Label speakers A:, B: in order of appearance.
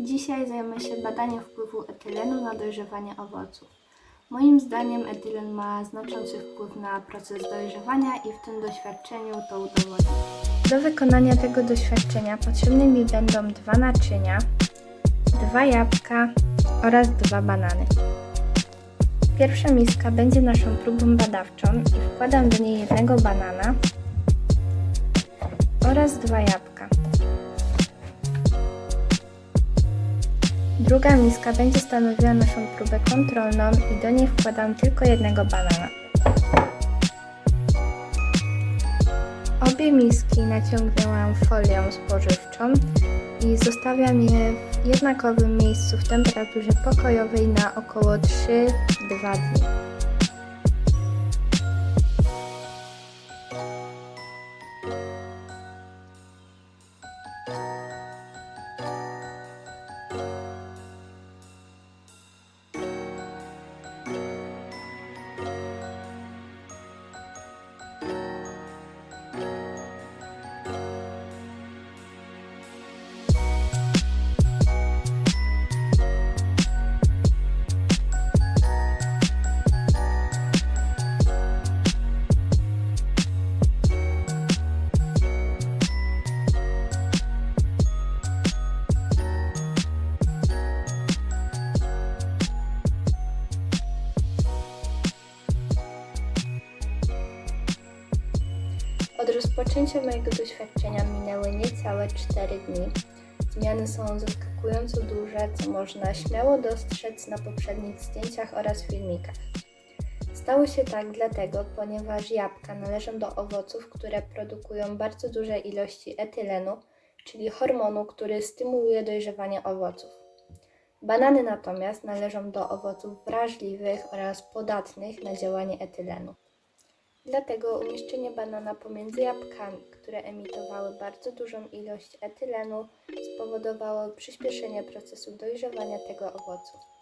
A: Dzisiaj zajmę się badaniem wpływu etylenu na dojrzewanie owoców. Moim zdaniem etylen ma znaczący wpływ na proces dojrzewania i w tym doświadczeniu to udowodnię. Do wykonania tego doświadczenia potrzebne mi będą dwa naczynia, dwa jabłka oraz dwa banany. Pierwsza miska będzie naszą próbą badawczą i wkładam do niej jednego banana oraz dwa jabłka. Druga miska będzie stanowiła naszą próbę kontrolną i do niej wkładam tylko jednego banana. Obie miski naciągnęłam folią spożywczą i zostawiam je w jednakowym miejscu w temperaturze pokojowej na około 3-2 dni. Od rozpoczęcia mojego doświadczenia minęły niecałe 4 dni. Zmiany są zaskakująco duże, co można śmiało dostrzec na poprzednich zdjęciach oraz filmikach. Stało się tak dlatego, ponieważ jabłka należą do owoców, które produkują bardzo duże ilości etylenu, czyli hormonu, który stymuluje dojrzewanie owoców. Banany natomiast należą do owoców wrażliwych oraz podatnych na działanie etylenu. Dlatego umieszczenie banana pomiędzy jabłkami, które emitowały bardzo dużą ilość etylenu, spowodowało przyspieszenie procesu dojrzewania tego owocu.